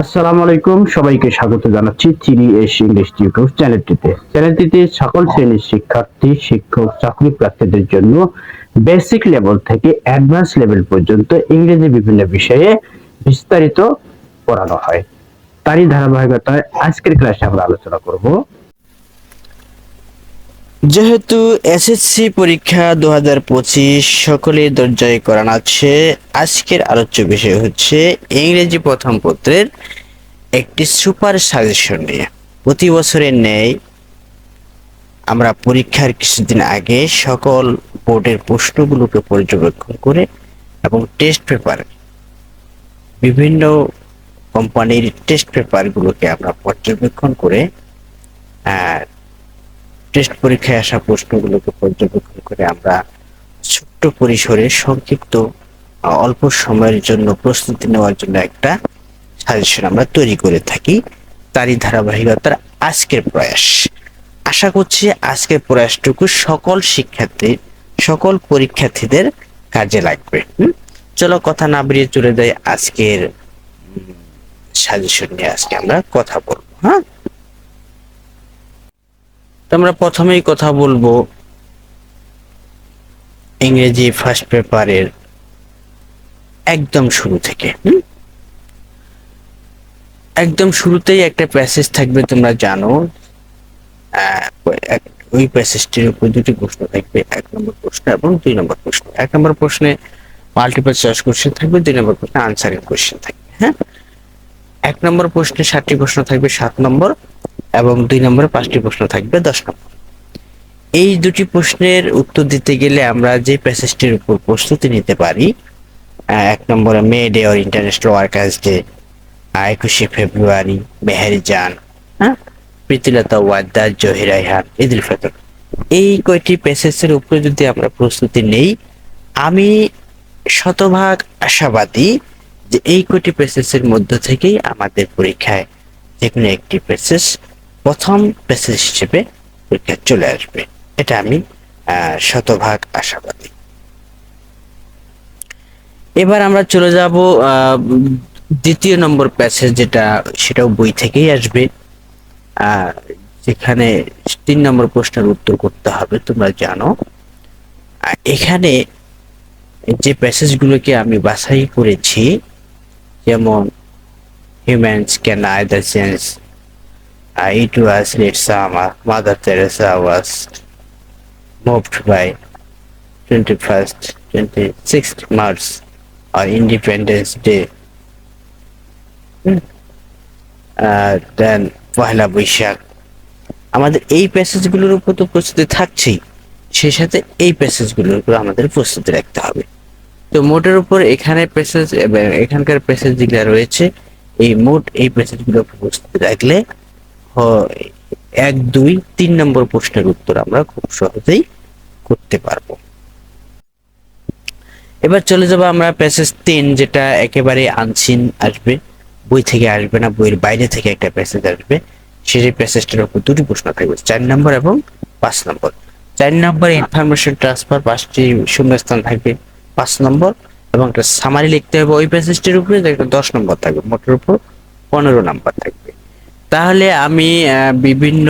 আসসালামু আলাইকুম, সবাইকে স্বাগত জানাচ্ছি চিনি এস ইংলিশ ইউটিউব চ্যানেলটিতে। চ্যানেলটিতে সকল শ্রেণির শিক্ষার্থী, শিক্ষক চাকরি প্রার্থীদের জন্য বেসিক লেভেল থেকে অ্যাডভান্স লেভেল পর্যন্ত ইংরেজি বিভিন্ন বিষয়ে বিস্তারিত পড়ানো হয়। তারই ধারাবাহিকতায় আজকের ক্লাসে আমরা আলোচনা করব। যেহেতু এসএসসি পরীক্ষা দু হাজার পঁচিশ সকলে দরজায় করানো আছে আজকের আলোচ্য বিষয় হচ্ছে ইংরেজি প্রথম পত্রের একটি সুপার সাজেশন নিয়ে। প্রতি বছরের ন্যায় আমরা পরীক্ষার কিছুদিন আগে সকল বোর্ডের প্রশ্নগুলোকে পর্যবেক্ষণ করে এবং টেস্ট পেপার বিভিন্ন কোম্পানির টেস্ট পেপারগুলোকে আমরা পর্যবেক্ষণ করে টেস্ট পরীক্ষায় আসা প্রশ্নগুলোকে পর্যবেক্ষণ করে আমরা ছোট্ট পরিসরে সংক্ষিপ্ত, অল্প সময়ের জন্য প্রস্তুতি নেওয়ার জন্য একটা সাজেশন আমরা তৈরি করে থাকি। তারই ধারাবাহিকতার আজকের প্রয়াস। আশা করছি আজকের প্রয়াসটুকু সকল শিক্ষার্থী, সকল পরীক্ষার্থীদের কাজে লাগবে? চলো কথা না বেরিয়ে চলে যাই আজকের সাজেশন নিয়ে আজকে আমরা কথা বলব হ্যাঁ? তো আমরা প্রথমেই কথা বলব ইংরেজি ফার্স্ট পেপারের একদম শুরু থেকে? একদম শুরুতেই একটা প্যাসেজ থাকবে, তোমরা জানো। ওই প্যাসেজটির উপর দুটি প্রশ্ন থাকবে, এক নম্বর প্রশ্ন এবং দুই নম্বর প্রশ্ন। এক নম্বর প্রশ্নে মাল্টিপল চয়েস কোশ্চেন থাকবে, দুই নম্বর প্রশ্নে আনসারিং কোশ্চেন থাকবে হ্যাঁ? এক নম্বর প্রশ্নে ষাটটি প্রশ্ন থাকবে, সাত নম্বর এবং দুই নম্বরে পাঁচটি প্রশ্ন থাকবে, দশ নম্বর। এই দুটি প্রশ্নের উত্তর দিতে গেলে আমরা যে প্যাসেজটির উপর প্রস্তুতি নিতে পারি এক নম্বরে May Day or international workers day একুশে ফেব্রুয়ারি, মেহেরি হ্যাঁ? প্রীতিলতা ওয়াদ্দা, জহির রাইহান ঈদ উল ফিতর। এই কয়টি প্যাসেজের উপরে যদি আমরা প্রস্তুতি নেই, আমি শতভাগ আশাবাদী যে এই কয়টি প্যাসেজের মধ্য থেকেই আমাদের পরীক্ষায় যে কোনো একটি প্যাসেজ প্রথম প্যাসেজ হিসেবে পরীক্ষা চলে আসবে। এটা আমি শতভাগ আশাবাদী। এবার আমরা চলে যাব দ্বিতীয় নম্বর প্যাসেজ যেটা, সেটাও বই থেকেই আসবে। যেখানে তিন নম্বর প্রশ্নের উত্তর করতে হবে, তোমরা জানো। এখানে যে প্যাসেজগুলোকে আমি বাছাই করেছি, যেমন, humans can either sense uh, it was late summer. Mother teresa was moved by 21st 26th march or independence day. দেন পহেলা বৈশাখ. আমাদের এই প্যাসেজগুলোর উপর তো প্রস্তুতি থাকছেই। সেই সাথে এই প্যাসেজগুলোর উপর আমাদের প্রস্তুতি রাখতে হবে। তো মোটের উপর এখানে প্যাসেজ এখানকার প্যাসেজ যেগুলো রয়েছে এই মোট এই প্যাসেজগুলো প্রস্তুতি রাখলে এক, দুই, তিন নম্বর প্রশ্নের উত্তর আমরা খুব সহজেই করতে পারব। এবার চলে যাব আমরা প্যাসেজ তিন, যেটা একেবারে আনসিন আসবে। বই থেকে আসবে না, বইয়ের বাইরে থেকে একটা প্যাসেজ আসবে। সেই প্যাসেজটার উপর দুটি প্রশ্ন থাকবে, চার নম্বর এবং পাঁচ নম্বর। চার নম্বরে ইনফরমেশন ট্রান্সফার পাঁচটি শূন্যস্থান থাকবে, পাঁচ নম্বর এবং একটা সামারি লিখতে হবে ওই প্যাসেজটির উপরে, যেটা দশ নম্বর থাকবে, মোটের উপর পনেরো নম্বর থাকবে। তাহলে আমি বিভিন্ন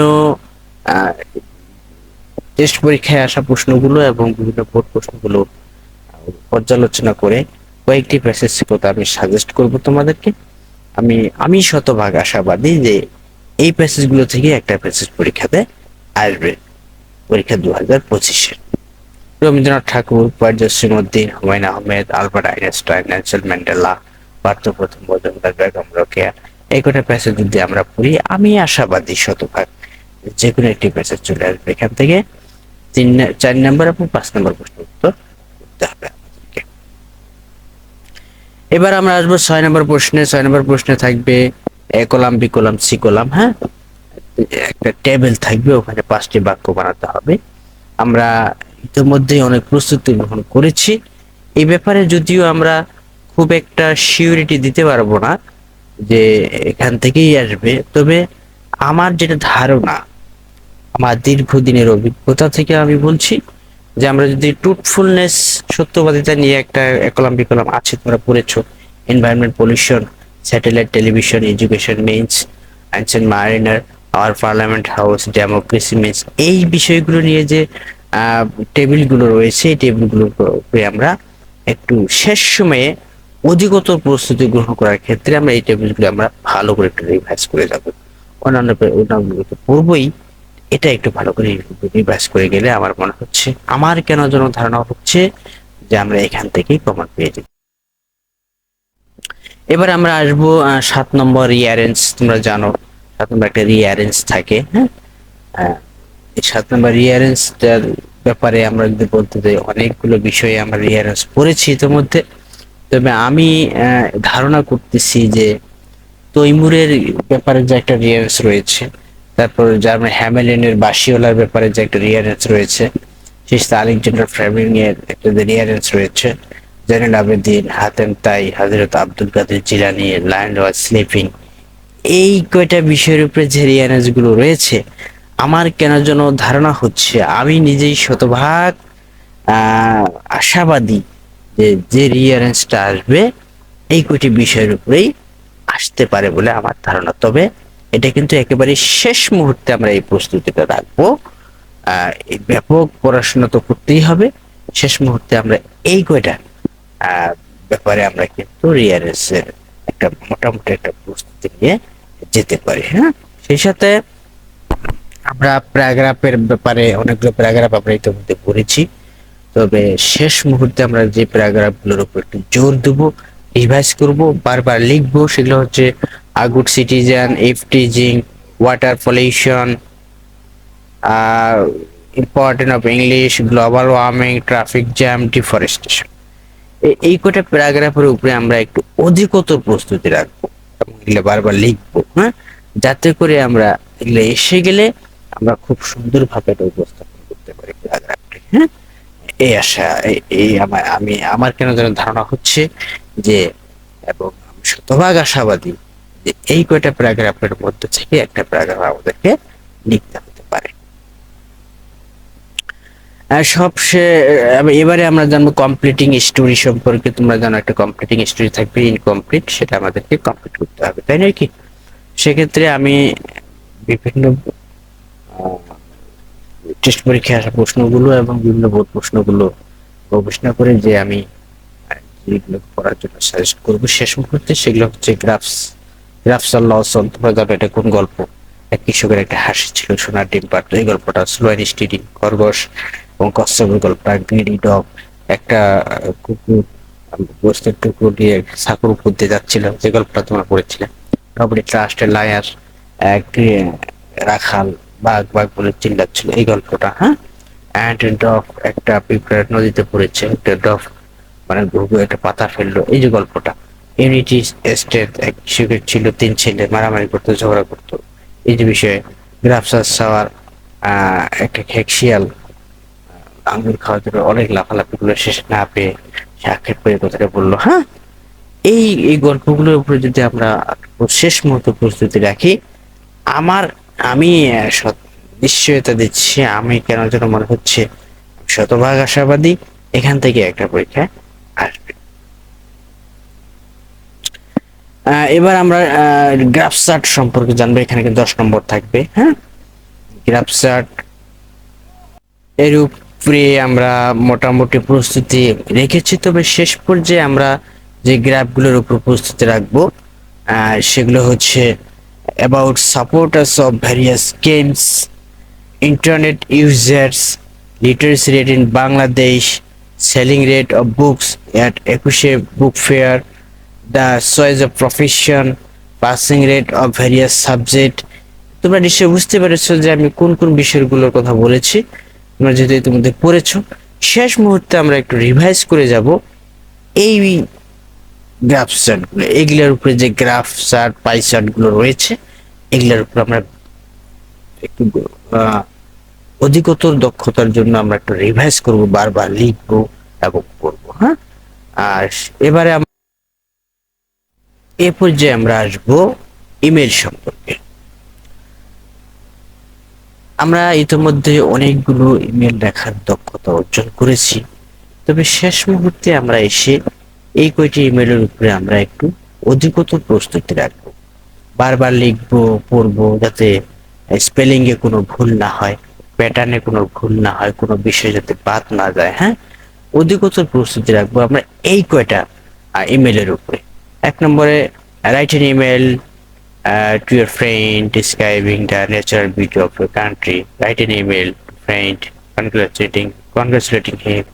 টেস্ট পরীক্ষায় আসা প্রশ্নগুলো এবং বিভিন্ন বোর্ড প্রশ্নগুলো পর্যালোচনা করে কয়েকটি প্যাসেজ কথা আমি সাজেস্ট করব তোমাদেরকে। আমি আমি শতভাগ আশাবাদী যে এই প্যাসেজগুলো থেকে একটা প্যাসেজ পরীক্ষাতে আসবে। পরীক্ষা দু হাজার পঁচিশে Rabindranath Tagore poet Jasimuddin Humayun Ahmed, Albert Einstein, Nelson Mandela Partha প্রথম বজমদার বেগম, রোকেয়া এই প্যাসেজ যদি আমরা পড়ি, আমি আশাবাদী শতভাগ যে কোনো একটি প্যাসেজ চলে আসবে এখান থেকে। তিন চার নম্বর এবং পাঁচ নম্বর প্রশ্ন উত্তর করতে হবে এবার আমরা আসব ছয় নম্বর প্রশ্নে। ছয় নম্বর প্রশ্নে থাকবে A column, B column, C column হ্যাঁ? একটা টেবিল থাকবে, ওখানে পাঁচটি বাক্য বানাতে হবে। আমরা ইতিমধ্যেই অনেক প্রস্তুতি গ্রহণ করেছি। এই ব্যাপারে যদিও আমরা খুব একটা সিউরিটি দিতে পারব না যে এখান থেকেই আসবে। তবে আমার যেটা ধারণা, আমার দীর্ঘদিনের অভিজ্ঞতা থেকে আমি বলছি যে আমরা যদি ট্রুথফুলনেস সত্যবাদিতা নিয়ে একটা একলাম বিকলাম আছে, তোমরা পড়েছো environment pollution satellite television education means ancient mariner our parliament house democracy means এই বিষয়গুলো নিয়ে যে টেবিলগুলো রয়েছে, এই টেবিলগুলোর উপরে আমরা একটু শেষ সময়ে অধিকতর প্রস্তুতি গ্রহণ করার ক্ষেত্রে আমরা এই টেবিলগুলো আমরা ভালো করে একটু রিভাইজ করে যাব। অন্যান্য পে- অন্যান্যগুলো তো পড়বই। এটা একটু ভালো করে রিভাইজ করে গেলে আমার মনে হচ্ছে, আমার কেন যেন ধারণা হচ্ছে যে আমরা এখান থেকেই প্রমাণ পেয়ে যাই। এবার আমরা আসব সাত নম্বর রিয়ারেন্স তোমরা জানো, সাত নম্বর একটা রিয়ারেন্স থাকে হ্যাঁ? সাত নম্বর রিয়ারেন্সটার ব্যাপারে আমরা যদি বলতে যাই, অনেকগুলো বিষয়ে আমরা রিয়ারেন্স পড়েছি ইতিমধ্যে। তবে আমি ধারণা করতেছি যে তৈমুরের ব্যাপারে যে একটা রিয়ারেন্স রয়েছে, তারপর জার্মান হ্যামেলিনের বাসিওলার ব্যাপারে যে একটা রিয়ারেন্স রয়েছে শেষ আলেকজান্ডার ফ্রেমিং এর একটা রিয়ারেন্স রয়েছে, জেনারেল আবেদিন, হাতেম তাই হজরত Abdul Qader Jilani lion was sleeping, এই কয়টা বিষয়ের উপরে যে রিয়ারেন্সগুলো রয়েছে, আমার কেন যেন ধারণা হচ্ছে, আমি নিজেই শতভাগ আশাবাদী যে রিয়ারেন্সটা আসবে, এই কয়টি বিষয়ের উপরেই আসতে পারে বলে আমার ধারণা। তবে এটা কিন্তু একেবারে শেষ মুহূর্তে আমরা এই প্রস্তুতিটা রাখব। ব্যাপক পড়াশোনা তো করতেই হবে। শেষ মুহূর্তে আমরা এই কয়টা ব্যাপারে আমরা কিন্তু রিয়ারেন্স এর একটা মোটামুটি একটা প্রস্তুতি নিয়ে যেতে পারি হ্যাঁ? সেই সাথে আমরা প্যারাগ্রাফের ব্যাপারে অনেকগুলো প্যারাগ্রাফ আমরা ইতিমধ্যে পড়েছি। তবে শেষ মুহূর্তে আমরা যে প্যারাগ্রাফগুলোর উপর একটু জোর দেবো রিভাইজ করব, বারবার লিখব, সেগুলো হচ্ছে a good citizen eve teasing water pollution important of English global warming traffic jam deforestation এই কটা প্যারাগ্রাফের উপরে আমরা একটু অধিকতর প্রস্তুতি রাখব এবং এগুলো বারবার লিখব হ্যাঁ? যাতে করে আমরা এগুলো এসে গেলে আমরা খুব সুন্দরভাবে এটা উপস্থাপন করতে পারি প্যারাগ্রাফটি হ্যাঁ? এই আশা এই- আমি আমার কেন যেন ধারণা হচ্ছে যে এবং শতভাগ আশাবাদী যে এই কয়টা প্যারাগ্রাফের মধ্যে থেকে একটা প্যারাগ্রাফ আমাদেরকে লিখতে হতে পারে। আহ, এবারে আমরা জানব কমপ্লিটিং স্টোরি সম্পর্কে তোমরা জানো একটা কমপ্লিটিং স্টোরি থাকবে ইনকমপ্লিট সেটা আমাদেরকে কমপ্লিট করতে হবে তাই নয় কি? সেক্ষেত্রে আমি বিভিন্ন টেস্ট পরীক্ষায় আসা প্রশ্নগুলো এবং বিভিন্ন বোর্ড প্রশ্নগুলো গবেষণা করে যে আমি যেগুলো পড়ার জন্য সাজেস্ট করব। শেষ মুহূর্তে সেগুলো হচ্ছে গ্রাফস গ্রাফস আর লসন তোমরা জানো এটা কোন গল্প? এক কৃষকের একটা হাসি ছিল, সোনার ডিম পারতো এই গল্পটা স্লো অ্যান্ড স্টিডি খরগোশ এবং কচ্ছপের গল্পটা গ্রিডি ডগ। একটা কুকুর, গোস্তের টুকরো দিয়ে সাকুর উপর দিয়ে যাচ্ছিল। যে গল্পটা তোমরা পড়েছিলাম নবডি ট্রাস্টের লায়ার রাখাল বাঘ বাঘ বলে চিল্লাচ্ছিল এই গল্পটা হ্যাঁ? অ্যান্ড ডফ একটা পিঁপড়ার নদীতে পড়েছে একটা ডফ মানে ঘুঘু একটা পাতা ফেলল, এই যে গল্পটা। ইউনিটি এস্টেট এক কৃষকের ছিল, তিন ছেলে, মারামারি করতো, ঝগড়া করতো। এই যে বিষয়ে গ্রাফসার সাওয়ার একটা খেকশিয়াল আঙ্গুর খাওয়ার জন্য অনেক লাফালাফি গুলো শেষে না পেয়ে সে আক্ষেপ করে কথাটা বলল হ্যাঁ? এই এই গল্পগুলোর উপরে যদি আমরা শেষ মুহূর্ত প্রস্তুতি রাখি, আমার আমি নিশ্চয়তা দিচ্ছি। আমি কেন যেন মনে হচ্ছে শতভাগ আশাবাদী। এখান থেকে একটা পরীক্ষা আসবে। এবার আমরা গ্রাফ চার্ট সম্পর্কে জানব। এখানে কিন্তু দশ নম্বর থাকবে হ্যাঁ? গ্রাফ চার্ট এর উপরে আমরা মোটামুটি প্রস্তুতি রেখেছি। তবে শেষ পর্যায়ে আমরা যে গ্রাফগুলোর উপর প্রস্তুতি রাখব সেগুলো হচ্ছে about supporters of various games internet users literacy rate in Bangladesh selling rate of books at একুশে book fair the choice of profession passing rate of various subject তোমরা নিশ্চয়ই বুঝতে পেরেছ যে আমি কোন কোন বিষয়গুলোর কথা বলেছি। তোমরা যেহেতু ইতিমধ্যে পড়েছো, শেষ মুহূর্তে আমরা একটু রিভাইজ করে যাব। এই গ্রাফ চার্টগুলো এগুলোর উপরে যে গ্রাফ চার্ট পাই চার্টগুলো রয়েছে এগুলোর উপর আমরা একটু অধিকতর দক্ষতার জন্য আমরা একটু রিভাইজ করব, বারবার লিখব এবং পড়ব হ্যাঁ? আর এবারে এ পর্যায়ে আমরা আসব ইমেল সম্পর্কে। আমরা ইতিমধ্যে অনেকগুলো ইমেল লেখার দক্ষতা অর্জন করেছি। তবে শেষ মুহূর্তে আমরা এসে এই কয়টি ইমেলের উপরে আমরা একটু অধিকতর প্রস্তুতি রাখব। বারবার লিখব পড়ব যাতে স্পেলিং এ কোনো ভুল না হয় প্যাটার্নে কোনো ভুল না হয় কোনো বিষয় যাতে বাদ না যায় হ্যাঁ? অধিকতর প্রস্তুতি রাখব আমরা এই কয়টা ইমেলের উপরে। এক নম্বরে write an email to your friend describing the natural beauty of your country write an email to friend congratulating congratulating him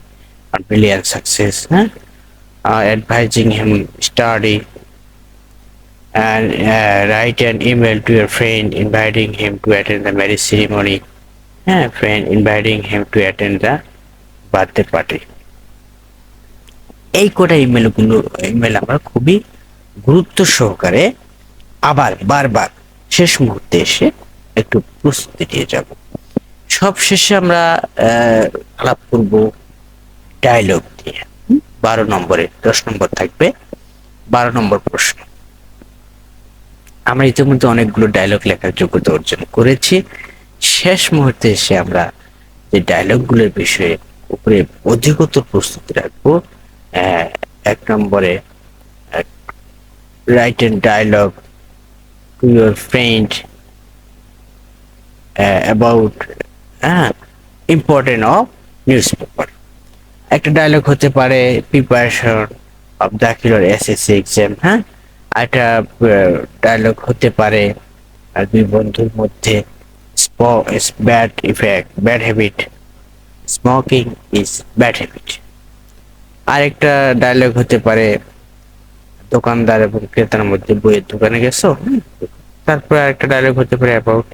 brilliant success huh? uh, advising him study and uh, write an email to your friend inviting him to attend the marriage ceremony uh, friend inviting him to attend the birthday party এই কটা ইমেলগুলো email আমরা খুবই গুরুত্ব সহকারে আবার বারবার শেষ মুহূর্তে এসে একটু প্রস্তুতি নিয়ে যাব সব শেষে আমরা আলাপ করব ডায়লগ দিয়ে? বারো নম্বরে দশ নম্বর থাকবে বারো নম্বর প্রশ্ন আমরা ইতিমধ্যে অনেকগুলো ডায়লগ লেখার যোগ্যতা অর্জন করেছি। শেষ মুহূর্তে এসে আমরা যে ডায়লগগুলোর বিষয়ে উপরে অধিকতর প্রস্তুতি রাখব এক নম্বরে write and dialogue to your friend about important of newspaper একটা ডায়লগ হতে পারে প্রিপারেশন অফ দাখিলর এসএসসি এক্সাম হ্যাঁ? একটা ডায়লগ হতে পারে, আর দুই বন্ধুর মধ্যে bad effect bad habit smoking is bad habit আরেকটা ডায়লগ হতে পারে, দোকানদার এবং ক্রেতার মধ্যে বইয়ের দোকানে গেছো? তারপরে আরেকটা ডায়লগ হতে পারে অ্যাবাউট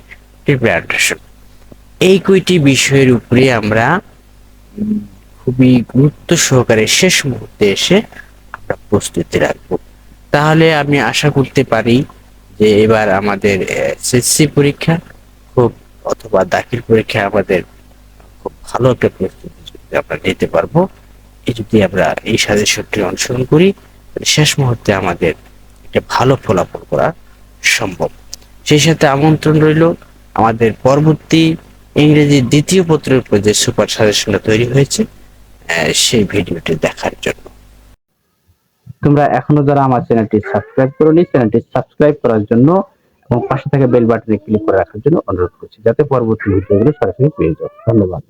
এই কয়টি বিষয়ের উপরে আমরা খুবই গুরুত্ব সহকারে শেষ মুহূর্তে এসে আমরা প্রস্তুতি রাখব। তাহলে আমি আশা করতে পারি যে এবার আমাদের এসএসসি পরীক্ষা খুব অথবা দাখিল পরীক্ষা আমাদের খুব ভালো একটা প্রস্তুতি আমরা নিতে পারব যদি আমরা এই সাজেশনটি অনুসরণ করি, তাহলে শেষ মুহূর্তে আমাদের একটা ভালো ফলাফল করা সম্ভব। সেই সাথে আমন্ত্রণ রইল আমাদের পরবর্তী ইংরেজি দ্বিতীয় পত্রের উপর যে সুপার সাজেশনটা তৈরি হয়েছে সেই ভিডিওটি দেখার জন্য। তোমরা এখনও যারা আমার চ্যানেলটি সাবস্ক্রাইব করোনি, চ্যানেলটি সাবস্ক্রাইব করার জন্য এবং পাশে থাকা বেল বাটনে ক্লিক করে রাখার জন্য অনুরোধ করছি, যাতে পরবর্তী ভিডিওগুলো সরাসরি পেয়ে যাও। ধন্যবাদ।